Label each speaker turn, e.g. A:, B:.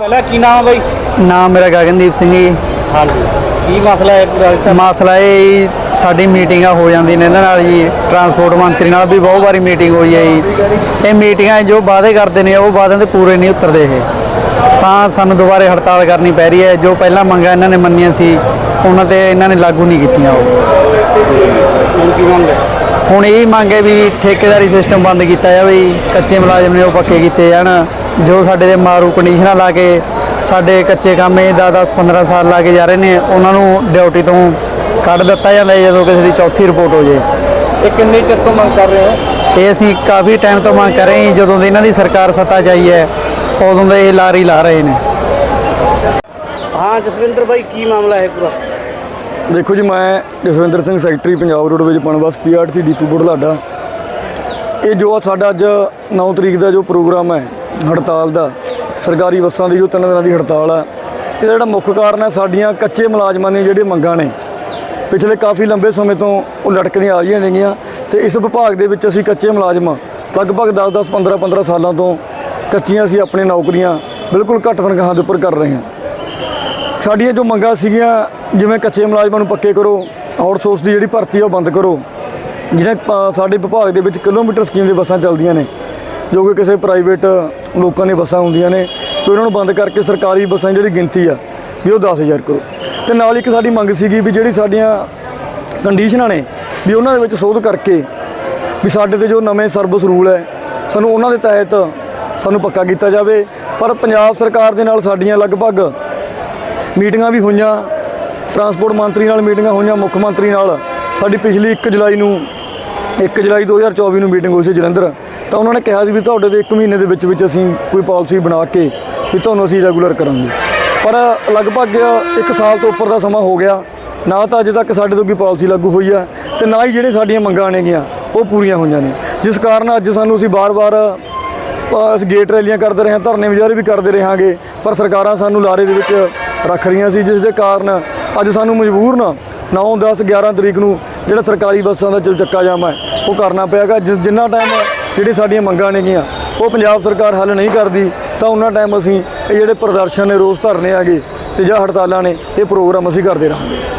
A: ਪਹਿਲਾਂ ਕੀ ਨਾਮ ਹੈ ਬਾਈ?
B: ਨਾਮ ਮੇਰਾ ਗਗਨਦੀਪ ਸਿੰਘ ਜੀ।
A: ਹਾਂਜੀ। ਕੀ ਮਸਲਾ ਹੈ ਪੂਰਾ?
B: ਮਸਲਾ ਇਹ ਜੀ, ਸਾਡੀ ਮੀਟਿੰਗਾਂ ਹੋ ਜਾਂਦੀਆਂ ਨੇ ਇਹਨਾਂ ਨਾਲ ਜੀ। ਟਰਾਂਸਪੋਰਟ ਮੰਤਰੀ ਨਾਲ ਵੀ ਬਹੁਤ ਵਾਰੀ ਮੀਟਿੰਗ ਹੋਈ ਹੈ ਜੀ। ਇਹ ਮੀਟਿੰਗਾਂ ਜੋ ਵਾਅਦੇ ਕਰਦੇ ਨੇ ਉਹ ਵਾਅਦਿਆਂ ਤੇ ਪੂਰੇ ਨਹੀਂ ਉਤਰਦੇ ਇਹ। ਤਾਂ ਸਾਨੂੰ ਦੁਬਾਰੇ ਹੜਤਾਲ ਕਰਨੀ ਪੈ ਰਹੀ ਹੈ। ਜੋ ਪਹਿਲਾਂ ਮੰਗਾਂ ਇਹਨਾਂ ਨੇ ਮੰਨੀਆਂ ਸੀ ਉਹਨਾਂ ਤੇ ਇਹਨਾਂ ਨੇ ਲਾਗੂ ਨਹੀਂ ਕੀਤੀਆਂ ਉਹ।
A: ਹੁਣ ਕੀ ਮੰਗ ਹੈ?
B: ਹੁਣ ਇਹ ਮੰਗ ਹੈ ਵੀ ਠੇਕੇਦਾਰੀ ਸਿਸਟਮ ਬੰਦ ਕੀਤਾ ਜਾਵੇ ਜੀ। ਕੱਚੇ ਮੁਲਾਜ਼ਮ ਨੇ ਉਹ ਪੱਕੇ ਕੀਤੇ ਜਾਣ। ਜੋ ਸਾਡੇ ਦੇ ਮਾਰੂ ਕੰਡੀਸ਼ਨਾਂ ਲਾ ਕੇ ਸਾਡੇ ਕੱਚੇ ਕੰਮ ਇਹ 10 10 15 ਸਾਲ ਲਾ ਕੇ ਜਾ ਰਹੇ ਨੇ ਉਹਨਾਂ ਨੂੰ ਡਿਊਟੀ ਤੋਂ ਕੱਢ ਦਿੱਤਾ ਜਾਂਦਾ ਜਦੋਂ ਕਿਸੇ ਦੀ ਚੌਥੀ ਰਿਪੋਰਟ ਹੋ ਜੇ।
A: ਇਹ ਕਿੰਨੇ ਚਿਰ ਤੋਂ ਮੰਗ ਕਰ ਰਹੇ ਹੋ?
B: ਇਹ ਅਸੀਂ ਕਾਫੀ ਟਾਈਮ ਤੋਂ ਮੰਗ ਕਰ ਰਹੇ ਹਾਂ ਜਦੋਂ ਦੀ ਇਹਨਾਂ ਦੀ ਸਰਕਾਰ ਸੱਤਾ 'ਚ ਆਈ ਹੈ ਉਦੋਂ ਦੇ ਇਹ ਲਾਰੀ ਲਾ ਰਹੇ ਨੇ।
A: ਹਾਂ ਜਸਵਿੰਦਰ ਬਾਈ ਕੀ ਮਾਮਲਾ ਹੈ ਪੂਰਾ?
C: ਦੇਖੋ ਜੀ ਮੈਂ Jaswinder Singh secretary Punjab roadways PUNBUS PRT depot Budhlada. ਇਹ ਜੋ ਸਾਡਾ ਅੱਜ 9 ਤਰੀਕ ਦਾ ਜੋ ਪ੍ਰੋਗਰਾਮ ਹੈ ਹੜਤਾਲ ਦਾ। ਸਰਕਾਰੀ ਬੱਸਾਂ ਦੀ ਜੋ ਤਿੰਨ ਦਿਨਾਂ ਦੀ ਹੜਤਾਲ ਆ, ਇਹਦਾ ਜਿਹੜਾ ਮੁੱਖ ਕਾਰਨ ਹੈ ਸਾਡੀਆਂ ਕੱਚੇ ਮੁਲਾਜ਼ਮਾਂ ਦੀਆਂ ਜਿਹੜੀਆਂ ਮੰਗਾਂ ਨੇ। ਪਿਛਲੇ ਕਾਫੀ ਲੰਬੇ ਸਮੇਂ ਤੋਂ ਉਹ ਲਟਕਦੀਆਂ ਆ ਰਹੀਆਂ ਨੇਗੀਆਂ ਤੇ ਇਸ ਵਿਭਾਗ ਦੇ ਵਿੱਚ ਅਸੀਂ ਕੱਚੇ ਮੁਲਾਜ਼ਮਾਂ ਲਗਭਗ 10-10 15-15 ਸਾਲਾਂ ਤੋਂ ਕੱਚੀਆਂ ਅਸੀਂ ਆਪਣੀਆਂ ਨੌਕਰੀਆਂ ਬਿਲਕੁਲ ਘੱਟ ਤਨਖਾਹਾਂ ਦੇ ਉੱਪਰ ਕਰ ਰਹੇ ਹਾਂ। ਸਾਡੀਆਂ ਜੋ ਮੰਗਾਂ ਸੀਗੀਆਂ, ਜਿਵੇਂ ਕੱਚੇ ਮੁਲਾਜ਼ਮਾਂ ਨੂੰ ਪੱਕੇ ਕਰੋ, ਆਊਟਸੋਰਸ ਦੀ ਜਿਹੜੀ ਭਰਤੀ ਆ ਉਹ ਬੰਦ ਕਰੋ ਜਿਹੜੇ ਸਾਡੇ ਵਿਭਾਗ ਦੇ ਵਿੱਚ ਕਿਲੋਮੀਟਰ ਸਕੀਮ ਦੇ ਬੱਸਾਂ ਚੱਲਦੀਆਂ ਨੇ। ਜੋ ਕਿ ਕਿਸੇ ਪ੍ਰਾਈਵੇਟ ਲੋਕਾਂ ਦੀਆਂ ਬੱਸਾਂ ਹੁੰਦੀਆਂ ਨੇ, ਤੇ ਉਹਨਾਂ ਨੂੰ ਬੰਦ ਕਰਕੇ ਸਰਕਾਰੀ ਬੱਸਾਂ ਜਿਹੜੀ ਗਿਣਤੀ ਆ, ਵੀ ਉਹ 10000 ਕਰੋ। ਤੇ ਨਾਲ ਇੱਕ ਸਾਡੀ ਮੰਗ ਸੀਗੀ ਵੀ ਜਿਹੜੀ ਸਾਡੀਆਂ ਕੰਡੀਸ਼ਨਾਂ ਨੇ, ਵੀ ਉਹਨਾਂ ਦੇ ਵਿੱਚ ਸੋਧ ਕਰਕੇ ਵੀ ਸਾਡੇ ਤੇ ਜੋ ਨਵੇਂ ਸਰਵਿਸ ਰੂਲ ਹੈ, ਸਾਨੂੰ ਉਹਨਾਂ ਦੇ ਤਹਿਤ ਸਾਨੂੰ ਪੱਕਾ ਕੀਤਾ ਜਾਵੇ। ਪਰ ਪੰਜਾਬ ਸਰਕਾਰ ਦੇ ਨਾਲ ਸਾਡੀਆਂ ਲਗਭਗ ਮੀਟਿੰਗਾਂ ਵੀ ਹੋਈਆਂ ਟਰਾਂਸਪੋਰਟ ਮੰਤਰੀ ਨਾਲ ਮੀਟਿੰਗਾਂ ਹੋਈਆਂ, ਮੁੱਖ ਮੰਤਰੀ ਨਾਲ। ਸਾਡੀ ਪਿਛਲੀ 1 ਜੁਲਾਈ ਨੂੰ 1 ਜੁਲਾਈ 2024 ਨੂੰ ਮੀਟਿੰਗ ਹੋਈ ਸੀ ਜਲੰਧਰ। ਤਾਂ ਉਹਨਾਂ ਨੇ ਕਿਹਾ ਸੀ ਵੀ ਤੁਹਾਡੇ ਦੇ 1 ਮਹੀਨੇ ਦੇ ਵਿੱਚ ਵਿੱਚ ਅਸੀਂ ਕੋਈ ਪਾਲਿਸੀ ਬਣਾ ਕੇ ਵੀ ਤੁਹਾਨੂੰ ਅਸੀਂ ਰੈਗੂਲਰ ਕਰਾਂਗੇ। ਪਰ ਲਗਭਗ 1 ਸਾਲ ਤੋਂ ਉੱਪਰ ਦਾ ਸਮਾਂ ਹੋ ਗਿਆ। ਨਾ ਤਾਂ ਅਜੇ ਤੱਕ ਸਾਡੇ ਤੋਂ ਕੋਈ ਪਾਲਿਸੀ ਲਾਗੂ ਹੋਈ ਆ ਤੇ ਨਾ ਹੀ ਜਿਹੜੇ ਸਾਡੀਆਂ ਮੰਗਾਂ ਨੇਗੀਆਂ ਉਹ ਪੂਰੀਆਂ ਹੋਈਆਂ ਨੇ। ਜਿਸ ਕਾਰਨ ਅੱਜ ਸਾਨੂੰ ਅਸੀਂ ਬਾਰ-ਬਾਰ ਅਸੀਂ ਗੇਟ ਰੈਲੀਆਂ ਕਰਦੇ ਰਹੇ ਹਾਂ, ਧਰਨੇ ਮੁਜ਼ਾਹਰੇ ਵੀ ਕਰਦੇ ਰਹਾਂਗੇ, ਪਰ ਸਰਕਾਰਾਂ ਸਾਨੂੰ ਲਾਰੇ ਦੇ ਵਿੱਚ ਰੱਖ ਰਹੀਆਂ ਸੀ, ਜਿਸ ਦੇ ਕਾਰਨ ਅੱਜ ਸਾਨੂੰ ਮਜ਼ਬੂਰ ਨਾ 9 10 11 ਤਰੀਕ ਨੂੰ ਜਿਹੜਾ ਸਰਕਾਰੀ ਬੱਸਾਂ ਦਾ ਚਲ ਚੱਕਾ ਜਾਮ ਹੈ, ਉਹ ਕਰਨਾ ਪਿਆਗਾ ਜਿਸ ਜਿੰਨਾ ਟਾਈਮ ਜਿਹੜੀ ਸਾਡੀਆਂ ਮੰਗਾਂ ਨੇਗੀਆਂ ਉਹ ਪੰਜਾਬ ਸਰਕਾਰ ਹੱਲ ਨਹੀਂ ਕਰਦੀ, ਤਾਂ ਉਹਨਾਂ ਟਾਈਮ ਅਸੀਂ ਇਹ ਜਿਹੜੇ ਪ੍ਰਦਰਸ਼ਨ ਨੇ ਰੋਸ ਧਰਨੇ ਆਗੇ ਤੇ ਜਾਂ ਹੜਤਾਲਾਂ ਨੇ, ਇਹ ਪ੍ਰੋਗਰਾਮ ਅਸੀਂ ਕਰਦੇ ਰਹਾਂਗੇ।